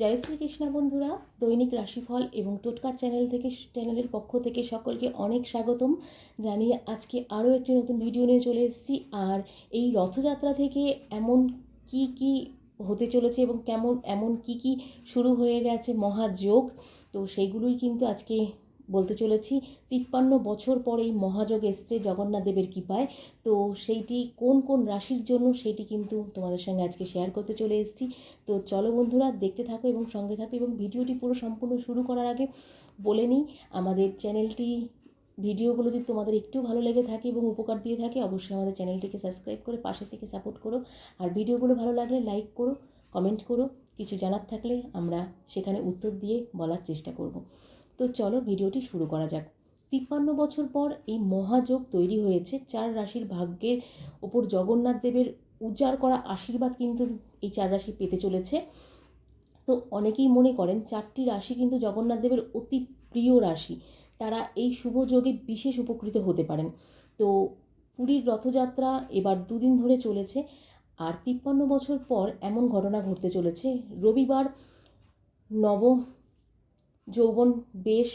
জয় শ্রীকৃষ্ণ বন্ধুরা, দৈনিক রাশিফল এবং টোটকা চ্যানেল থেকে, চ্যানেলের পক্ষ থেকে সকলকে অনেক স্বাগতম। জানিয়ে আজকে আরও একটি নতুন ভিডিও নিয়ে চলে এসেছি। আর এই রথযাত্রা থেকে এমন কি কি হতে চলেছে এবং কেমন, এমন কি কি শুরু হয়ে গেছে মহাযোগ, তো সেইগুলোই কিন্তু আজকে বলতে চলেছি, তিপ্পান্ন বছর পরে এই মহাযোগ এসছে জগন্নাথ দেবের কৃপায়। তো সেইটি কোন কোন রাশির জন্য সেইটি কিন্তু তোমাদের সঙ্গে আজকে শেয়ার করতে চলে এসেছি। তো চলো বন্ধুরা, দেখতে থাকো এবং সঙ্গে থাকো এবং ভিডিওটি পুরো সম্পূর্ণ শুরু করার আগে বলে নিই, আমাদের চ্যানেলটি ভিডিওগুলো যদি তোমাদের একটু ভালো লেগে থাকে এবং উপকার দিয়ে থাকে, অবশ্যই আমাদের চ্যানেলটিকে সাবস্ক্রাইব করে পাশে থেকে সাপোর্ট করো। আর ভিডিওগুলো ভালো লাগলে লাইক করো কমেন্ট করো। কিছু জানার থাকলে আমরা সেখানে উত্তর দিয়ে বলার চেষ্টা করব। তো চলো ভিডিওটি শুরু করা যাক। তিপ্পান্ন বছর পর এই মহাযোগ তৈরি হয়েছে। চার রাশির ভাগ্যের ওপর জগন্নাথ দেবের উজাড় করা আশীর্বাদ কিন্তু এই চার রাশি পেতে চলেছে। তো অনেকেই মনে করেন চারটি রাশি কিন্তু জগন্নাথ দেবের অতি প্রিয় রাশি। তারা এই শুভ যোগে বিশেষ উপকৃত হতে পারেন। তো পুরীর রথযাত্রা এবার দুদিন ধরে চলেছে আর তিপ্পান্ন বছর পর এমন ঘটনা ঘটতে চলেছে। রবিবার নব যৌবন বেশ,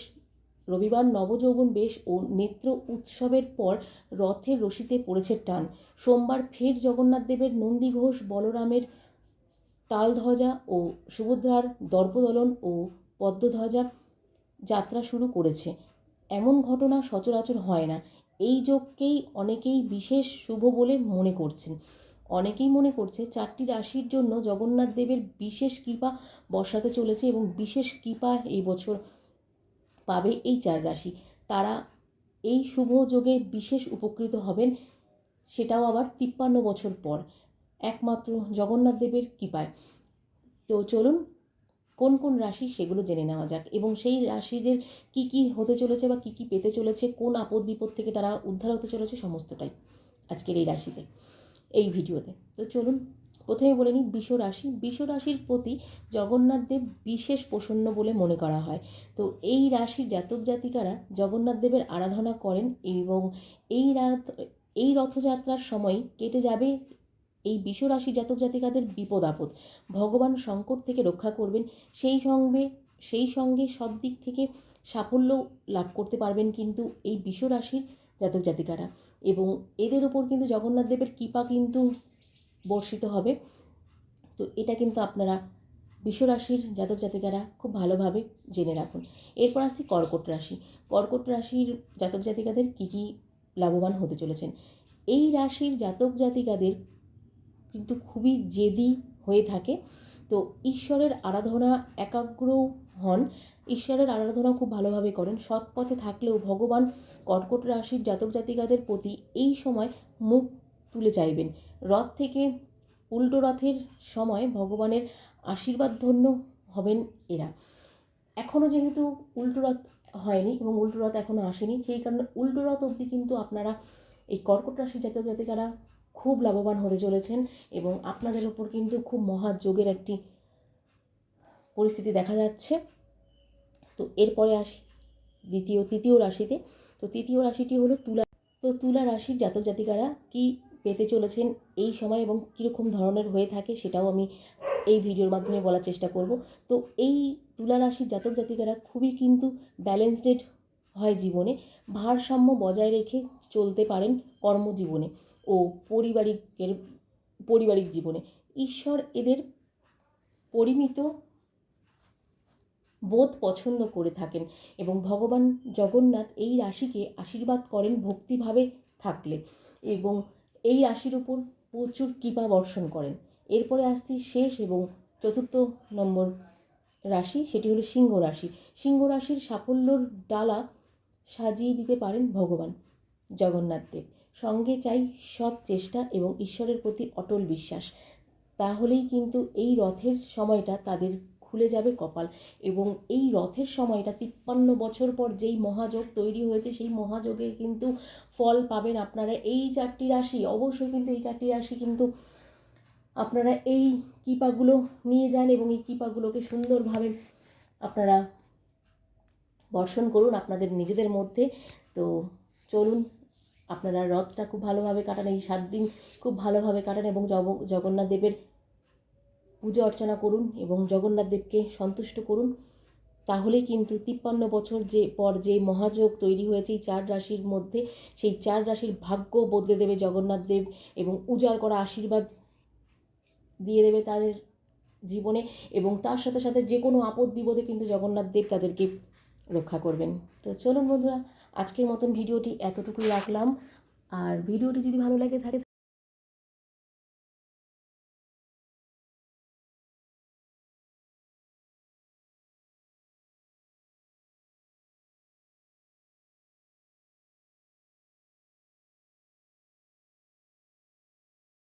রবিবার নবযৌবন বেশ ও নেত্র উৎসবের পর রথের রশিতে পড়েছে টান। সোমবার ফের জগন্নাথ দেবের নন্দী ঘোষ বলরামের তালধ্বজা ও সুভদ্রার দর্পদলন ও পদ্মধ্বজা যাত্রা শুরু করেছে। এমন ঘটনা সচরাচর হয় না। এই যোগকেই অনেকেই বিশেষ শুভ বলে মনে করছেন। অনেকেই মনে করছে চারটি রাশির জন্য জগন্নাথ দেবের বিশেষ কৃপা বর্ষাতে চলেছে এবং বিশেষ কৃপা এই বছর পাবে এই চার রাশি। তারা এই শুভ যোগে বিশেষ উপকৃত হবেন, সেটাও আবার তিপ্পান্ন বছর পর। একমাত্র জগন্নাথ দেবের কৃপায়। তো চলুন, কোন কোন রাশি সেগুলো জেনে নেওয়া যাক এবং সেই রাশিদের কি কি হতে চলেছে বা কি কি পেতে চলেছে, কোন আপদ বিপদ থেকে তারা উদ্ধার হতে চলেছে, সমস্তটাই আজকের এই রাশিতে। এই ভিডিওতে। তো চলুন, প্রথমে বলে নিই বিষ রাশি। বিষ রাশির প্রতি জগন্নাথদেব বিশেষ প্রসন্ন বলে মনে করা হয়। তো এই রাশির জাতক জাতিকারা জগন্নাথদেবের আরাধনা করেন এবং এই রাত, এই রথযাত্রার সময় কেটে যাবে এই বিশ্বরাশি রাশি জাতক জাতিকাদের বিপদ আপদ। ভগবান সংকট থেকে রক্ষা করবেন, সেই সঙ্গে সেই সঙ্গে সব দিক থেকে সাফল্য লাভ করতে পারবেন কিন্তু এই বিশ্বরাশির রাশির জাতক জাতিকারা। এবং এদের উপর কিন্তু জগন্নাথ দেবের কৃপা কিন্তু বর্ষিত হবে। তো এটা কিন্তু আপনারা বিশ্বরাশির জাতক জাতিকারা খুব ভালোভাবে জেনে রাখুন। এরপর আসছি কর্কট রাশি। কর্কট রাশির জাতক জাতিকাদের কী কী লাভবান হতে চলেছেন? এই রাশির জাতক জাতিকাদের কিন্তু খুবই জেদি হয়ে থাকে। তো ঈশ্বরের আরাধনা একাগ্র হন। ঈশ্বরের আরাধনা খুব ভালোভাবে করেন। সৎ পথে থাকলেও ভগবান কর্কট রাশির জাতক জাতিকাদের প্রতি এই সময় মুখ তুলে চাইবেন। রথ থেকে উল্টো রথের সময় ভগবানের আশীর্বাদ ধন্য হবেন এরা। এখনও যেহেতু উল্টো রথ হয়নি এবং উল্টো রথ এখনও আসেনি, সেই কারণে উল্টো রথ অবধি কিন্তু আপনারা এই কর্কট রাশির জাতক জাতিকারা খুব লাভবান হতে চলেছেন এবং আপনাদের উপর কিন্তু খুব মহাযোগের একটি পরিস্থিতি দেখা যাচ্ছে। তো এরপরে আসি, দ্বিতীয়, তৃতীয় রাশিতে। তো তৃতীয় রাশিটি হলো তুলা। তো তুলা রাশির জাতক জাতিকারা কি পেতে চলেছেন এই সময় এবং কীরকম ধরনের হয়ে থাকে সেটাও আমি এই ভিডিওর মাধ্যমে বলার চেষ্টা করব। তো এই তুলা রাশির জাতক জাতিকারা খুবই কিন্তু ব্যালেন্সডেড হয় জীবনে। ভারসাম্য বজায় রেখে চলতে পারেন কর্মজীবনে। ও পরিবারিকের পারিবারিক জীবনে। ঈশ্বর এদের পরিমিত বোধ পছন্দ করে থাকেন এবং ভগবান জগন্নাথ এই রাশিকে আশীর্বাদ করেন ভক্তিভাবে থাকলে এবং এই রাশির উপর প্রচুর কৃপা বর্ষণ করেন। এরপরে আসছি শেষ এবং চতুর্থ নম্বর রাশি, সেটি হলো সিংহ রাশি। সিংহ রাশির সাফল্যর ডালা সাজিয়ে দিতে পারেন ভগবান জগন্নাথ দেব সঙ্গে চাই সৎ চেষ্টা এবং ঈশ্বরের প্রতি অটল বিশ্বাস। তাহলেই কিন্তু এই রথের সময়টা তাদের খুলে যাবে কপাল এবং এই রথের সময়টা তিপ্পান্ন বছর পর যেই মহাযোগ তৈরি হয়েছে, সেই মহাযোগের কিন্তু ফল পাবেন আপনারা। এই চারটি রাশি, অবশ্যই কিন্তু এই চারটি রাশি কিন্তু আপনারা এই কৃপাগুলো নিয়ে যান এবং এই কৃপাগুলোকে সুন্দরভাবে আপনারা বর্ষণ করুন আপনাদের নিজেদের মধ্যে। তো চলুন আপনারা রথটা খুব ভালোভাবে কাটান, এই সাত দিন খুব ভালোভাবে কাটান এবং জগ- জগন্নাথ দেবের পুজো অর্চনা করুন এবং জগন্নাথ দেবকে সন্তুষ্ট করুন। তাহলেই কিন্তু তিপ্পান্ন বছর যে পর যে মহাযোগ তৈরি হয়েছে এই চার রাশির মধ্যে, সেই চার রাশির ভাগ্য বদলে দেবে জগন্নাথ দেব এবং উজাড় করা আশীর্বাদ দিয়ে দেবে তাদের জীবনে এবং তার সাথে সাথে যে কোনো আপদ বিপদে কিন্তু জগন্নাথ দেব তাদেরকে রক্ষা করবেন। তো চলুন বন্ধুরা আজকের মতন ভিডিওটি এতটুকুই রাখলাম। আর ভিডিওটি যদি ভালো লাগে থাকে